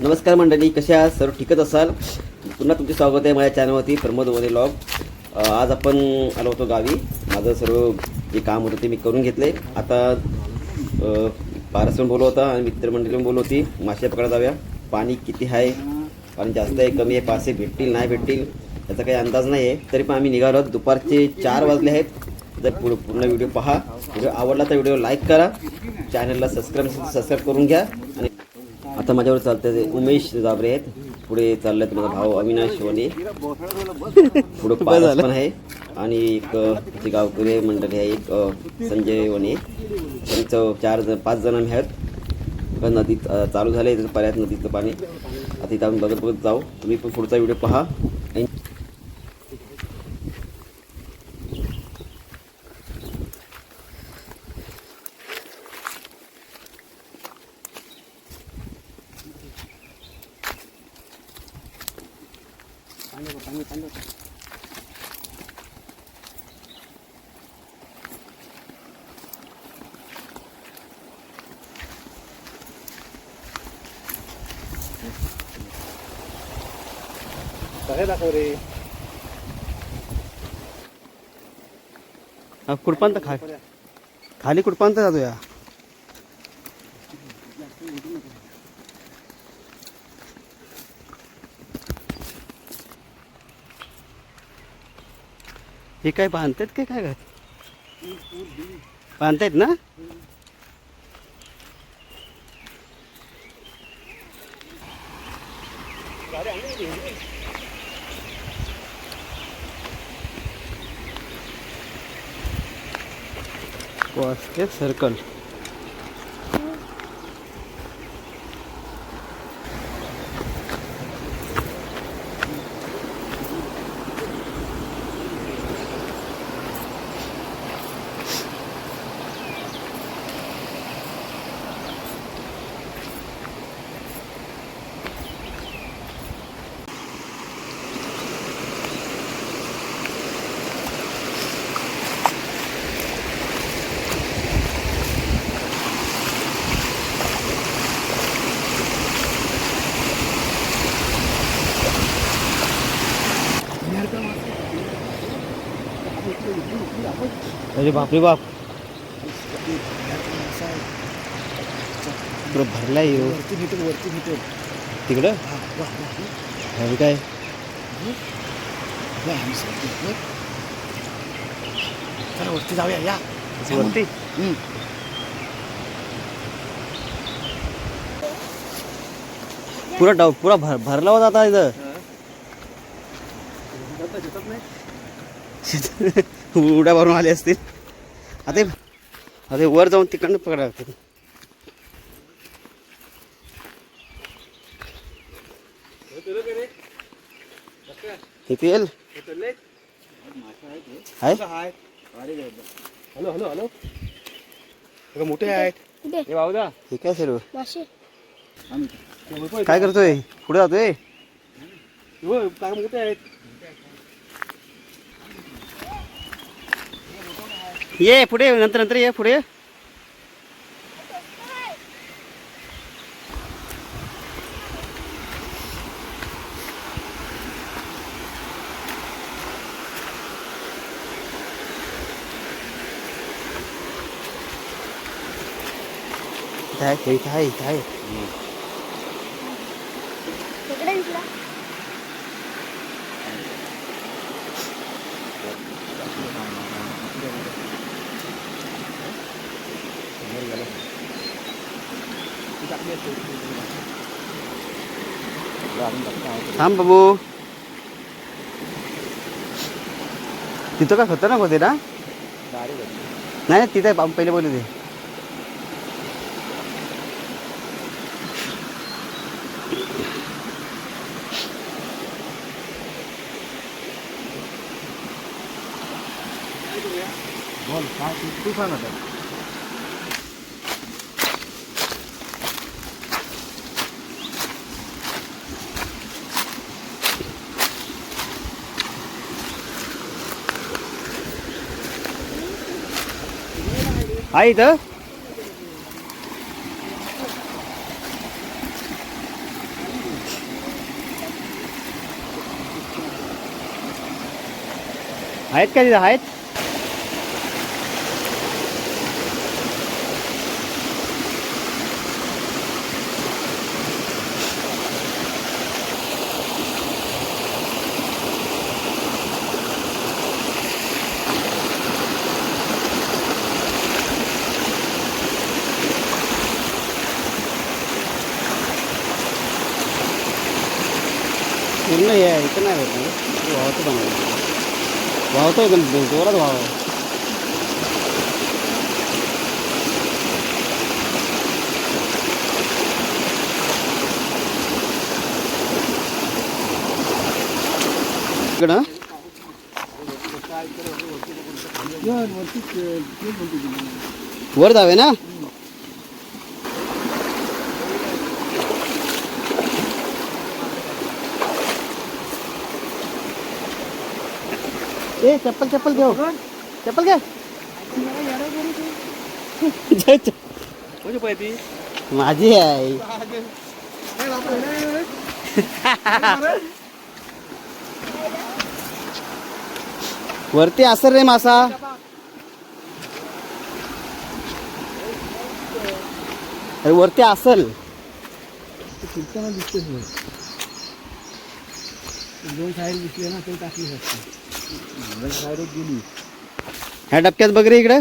नमस्कार मंडळी कशा आहात? सर्व ठीकच असाल? पुन्हा तुमचे स्वागत आहे माझ्या चॅनलवरती प्रमोद वने लॉग आज आपण आलो होतो गावी. माझं सर्व जे काम होतं ते मी करून घेतले. आता अ, पारसण होता आणि मित्रमंडळी पण बोलव होती. मासे पकडा जाऊया. पाणी किती आहे? पाणी जास्त आहे कमी आहे पासे भेटतील नाही भेटतील याचा काही अंदाज नाही आहे तरी पण आम्ही निघालो आहोत. दुपारचे चार वाजले आहेत. जर पूर्ण पूर्ण व्हिडिओ पहा. व्हिडिओ आवडला तर व्हिडिओ लाईक करा. चॅनलला सबस्क्राईब सबस्क्राईब करून घ्या. आणि आता माझ्यावर चालतं ते उमेश जाबरे आहेत. पुढे चाललं माझा भाऊ अविनाश वने पुढे पारस पण आहे. आणि एक जे गावकरी मंडळी आहे. एक संजय वने. त्यांचं चार जण पाच जण आम्ही आहेत. पण नदीत चालू झालं आहे पर्यात नदीचं पाणी. आता इथं आम्ही बघत बघत जाऊ. तुम्ही पण पुढचा व्हिडिओ पहा. आणि दाखव रे कुडपांत खा खाली कुडपांत जातो या हे काय बांधतात काय काय घात बांधतायत ना? सर्कल अरे बापरे बाप पुरं भरलाय ह्यो. वरती भेटेल वरती भेटेल तिकडं हा वा वा हे काय. चला वरती जाऊया या वरती हम्म. पुरा डाव पुरा भर भरला होता आता इथं उड्या भरून आले असतील हे- आता हे वर जाऊन तिकडनं पकडा. लागतील हे तेल? आहे हॅलो हॅलो हॅलो. हे मोठे आहेत? हे बाबा हे काय सर्व? काय करतोय? पुढे जातोय? काय मोठे आहेत? ये पुढे नंतर नंतर ये पुढे इथं आहे इथं आहे थांब बाबू. तिथं का खतरनाक होते ना नाही नाही तिथे पहिले बोलले ते बोल काय तू तू आहे इथं. आहेत का तिथं? आहेत? पूर्ण हे आहे, इथं नाही होत ना वाहतो चांगलं वाहतोय पण जोरात वाहव इकडं वर जावे ना ए चप्पल चप्पल घेऊ चप्पल घे. जा, जा. कोणी पाहिजे माझी आहे. वरती असर रे मासा. अरे वरती असल. दिसतेच दोन साईड दिसले ना ते टाकली असते गेली ह्या डबक्यात बघ रे इकडं.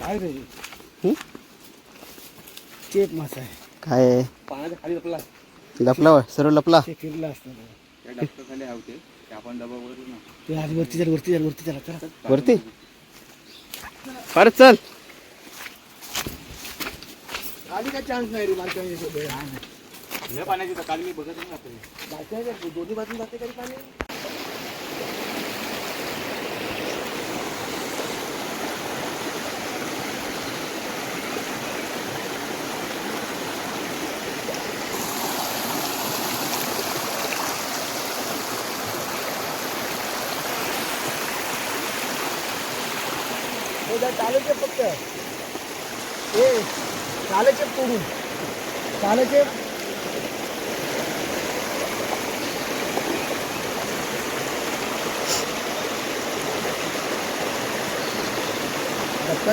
काय रे? हं? चेप मासा आहे. काय? पाण्याच्या खाली आपला लपला वर, सर्व लपला. ते फिरला असतं. ते आज वरती वरती वरती झालं चला. वरती? परत चल. आधी काय चान्स नाही रे? मालकाने पाण्याची काल मी बघत नाही दोन्ही बाजून जाते कधी पाणी? हो, चालायचे फक्त. ए चालायचे तोडून चालायचे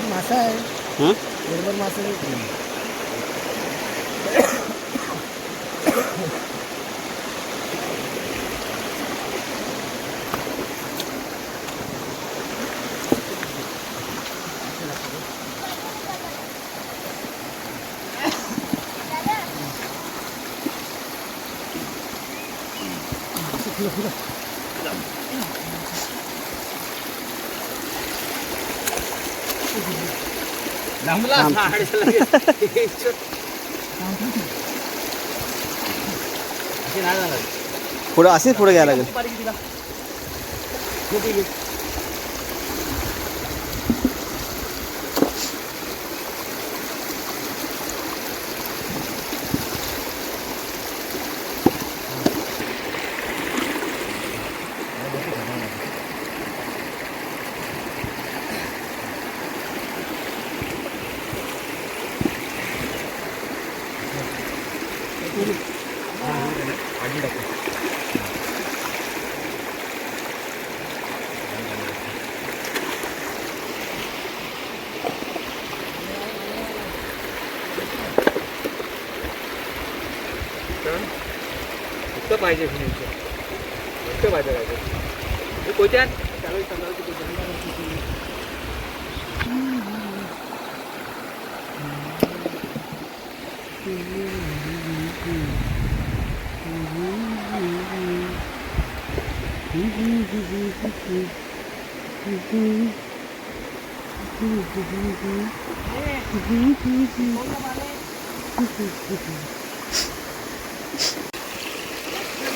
मासा आहे. हां? बरोबर मासा नाही पुढं असेच पुढे घ्यायला लागेल. फक्त पाहिजे फक्त पाहिजे पाहिजे कोच्यात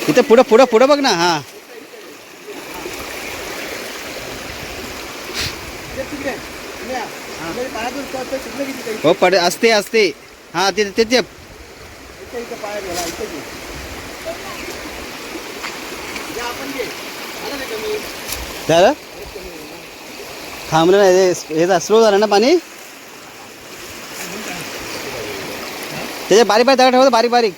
इथं पुढं पुढं पुढं बघ ना हा. हो पड असते असते. हा ते ते ते. झालं थांबलं नाही हे- स्लो झालं ना पाणी? त्याचे बारीक बारीक दगड ठेवतो बारीक बारीक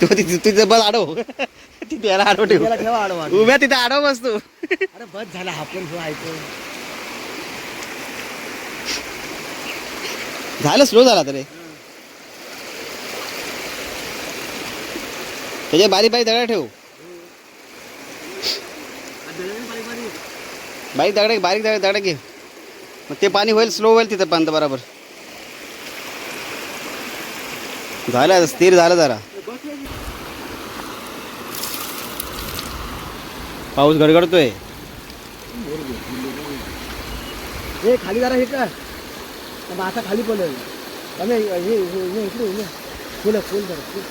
तू तिथे तुझं बस आडव. तिथे याला आडव ठेव. उभ्या तिथे आडव बसतो अरे बस झाला पण जो ऐकतो झालं स्लो झाला तरी. त्याच्या बारीक बारीक दगडा ठेव. बारीक दगड बारीक दगड दगड घे. मग ते पाणी होईल स्लो होईल तिथं पाणी बरोबर. झालं स्थिर झालं जरा. पाऊस गडगडतोय. हे खाली जरा हे का तर मासा खाली पडलं. कमी हे फुल फुल जरा फुल.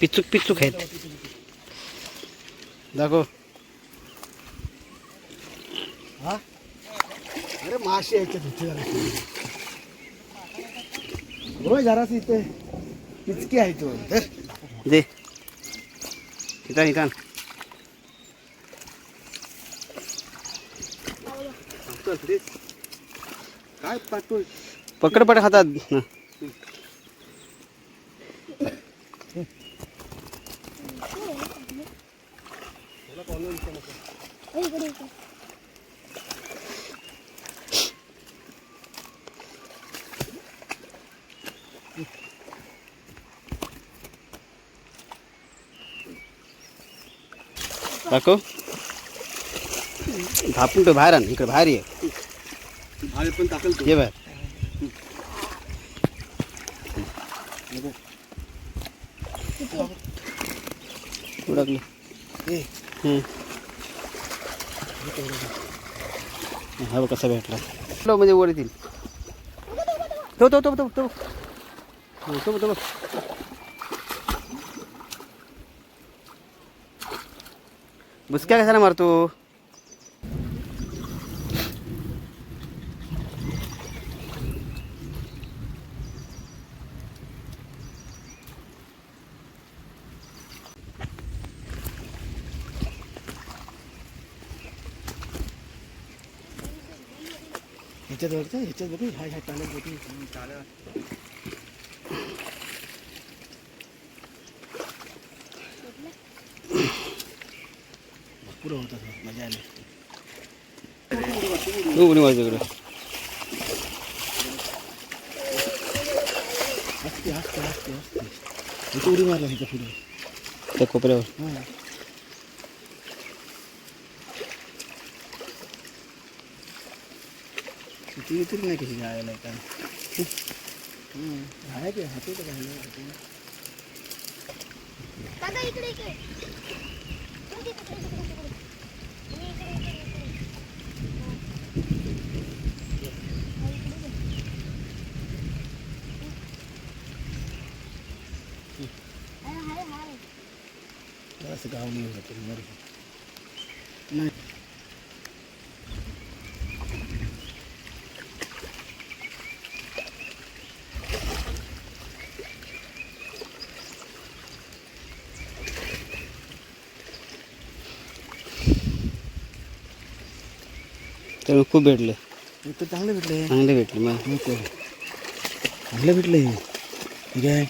पिचूक पिचूक आहेत. दाखव. हा? अरे मासे यायच्यात होते जरा. होय जरास इथे. पिचकी आहे तो. दे. इथं इथं. काय पाठवू पकड पड हातात. हं. दाखव झापून ठेव बाहेर आण इकडे बाहेर ये भावे पण टाकल तो ये बाहेर उडकले ए, हम्म. हा बघ कसा भेटला. लो म्हणजे वर येतील. तो तो तो तो तो तो तो बुसक्या कशाला मारतो? ह्याच्यात वरचं ह्याच्यात बघू ह्या ह्या टाळ्यात बघू पुरं होतं मजा आली. वाजव इकडे हसते हसते हसते हसते. उडी मारला तिथं पुढे? त्या कोपऱ्यावर. हां किती येतील नाही कशी जायला काय आहे की हाते तर काय नाही दादा इकडे इकडे इकडे, इकडे, इकडे, इकडे. मी इकडे, इकडे, इकडे. हा, इकडे घे. हाय, हाय, हाय. असं गाव नाही होतं मर नाही तर खूप भेटले. इथं चांगलं भेटलं. चांगले भेटले मग. चांगलं भेटलं. हे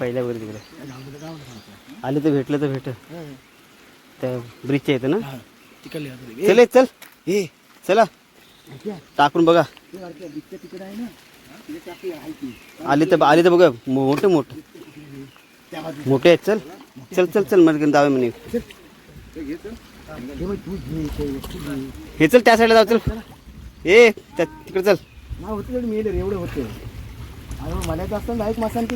पहिल्या वर तिकडे. आले तर भेटलं तर भेट. त्या ब्रिजच्या इथं ना? चल ये, चल. हे चला. टाकून बघा. आले तर आले तर बघा. मोठे मोठे. मोठे आहेत. चल. चल चल चल. मग दावे म्हणे. हे चल त्या साईडला जाऊ. चल. ए त्या तिकडे चल. नाही होते मेले एवढे होते. मला असतं डायरेक्ट मासांची